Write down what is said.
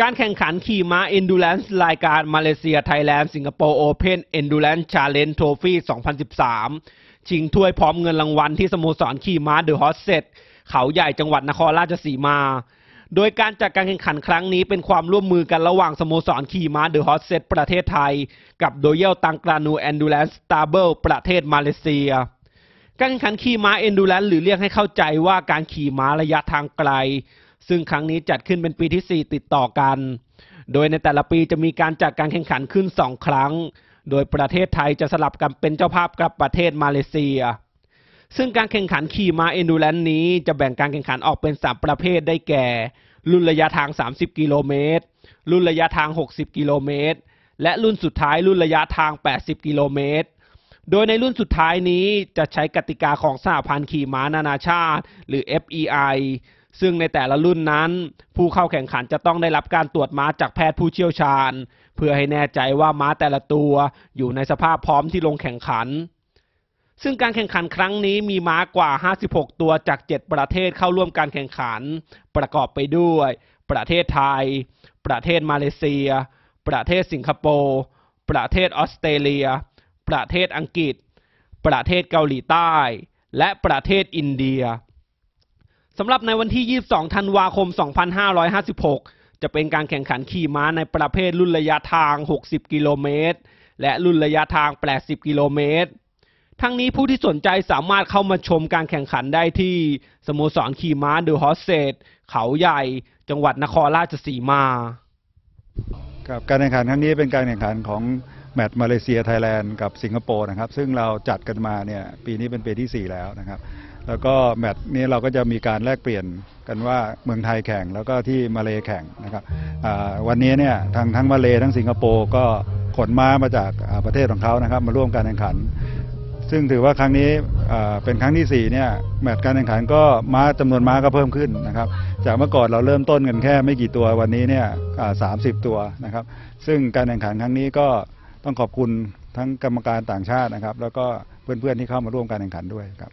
การแข่งขันขี่ม้า Endurance รายการมาเลเซียไทยแลนด์สิงคโปร์โอเพน Endurance Challenge Trophy 2013 ชิงถ้วยพร้อมเงินรางวัลที่สโมสรขี่ม้าเดอะฮอสเซตเขาใหญ่จังหวัดนครราชสีมา โดยการจัดการแข่งขันครั้งนี้เป็นความร่วมมือกันระหว่างสโมสรขี่ม้าเดอะฮอสเซตประเทศไทย กับโดเยลตังกรานูแอนดูแลนสตาร์เบิลประเทศมาเลเซียการแข่งขันขี่ม้าเอนดูแลนหรือเรียกให้เข้าใจว่าการขี่ม้าระยะทางไกล ซึ่งครั้งนี้จัดขึ้นเป็นปีที่ 4 ติดต่อกัน โดยในแต่ละปีจะมีการจัดการแข่งขันขึ้น 2 ครั้ง โดยประเทศไทยจะสลับกันเป็นเจ้าภาพกับประเทศมาเลเซีย ซึ่งการแข่งขันขี่ม้าเอนดูแลนนี้จะแบ่งการแข่งขันออกเป็น 3 ประเภทได้แก่ รุ่นระยะทาง 30 กิโลเมตร รุ่นระยะทาง 60 กิโลเมตร และรุ่นสุดท้ายรุ่นระยะทาง 80 กิโลเมตรโดยในรุ่นสุดท้ายนี้จะใช้กติกาของสหพันธ์ขี่ม้านานาชาติ หรือ FEI ซึ่งในแต่ละรุ่นนั้น ผู้เข้าแข่งขันจะต้องได้รับการตรวจม้าจากแพทย์ผู้เชี่ยวชาญ เพื่อให้แน่ใจว่าม้าแต่ละตัวอยู่ในสภาพพร้อมที่ลงแข่งขัน ซึ่งการแข่งขันครั้งนี้มีม้ากว่า 56 ตัวจาก 7 ประเทศเข้าร่วมการแข่งขัน ประกอบไปด้วย ประเทศไทย ประเทศมาเลเซีย ประเทศสิงคโปร์ประเทศออสเตรเลีย ประเทศอังกฤษ ประเทศเกาหลีใต้ และประเทศอินเดีย สำหรับในวันที่ 22 ธันวาคม 2556 จะเป็นการแข่งขันขี่ม้าในประเภทรุ่นระยะทาง 60 กิโลเมตร และรุ่นระยะทาง 80 กิโลเมตร ทั้งนี้ผู้ที่สนใจสามารถเข้ามาชมการแข่งขันได้ที่ สโมสรขี่ม้าเดอะฮอสเซตเขาใหญ่ จังหวัดนครราชสีมาครับการแข่งขันครั้งนี้เป็นการแข่งขันของแมตช์มาเลเซียไทยแลนด์กับสิงคโปร์นะครับ ซึ่งเราจัดกันมาเนี่ยปีนี้เป็นปีที่ 4 แล้วนะครับ แล้วก็แมตช์นี้เราก็จะมีการแลกเปลี่ยนกันว่าเมืองไทยแข่งแล้วก็ที่มาเลแข่งนะครับวันนี้เนี่ยทางทั้งมาเลทั้งสิงคโปร์ก็ขนม้ามาจากประเทศของเขานะครับ มาร่วมการแข่งขัน ซึ่งถือว่าครั้งนี้เป็นครั้งที่4เนี่ยแมตช์การแข่งขันก็ม้าจำนวนม้าก็เพิ่มขึ้นนะครับ จากเมื่อก่อนเราเริ่มต้นกันแค่ไม่กี่ตัววันนี้เนี่ยสามสิบตัวนะครับ ซึ่งการแข่งขันครั้งนี้ก็ต้องขอบคุณทั้งกรรมการต่างชาตินะครับ แล้วก็เพื่อนๆที่เข้ามาร่วมการแข่งขันด้วยครับ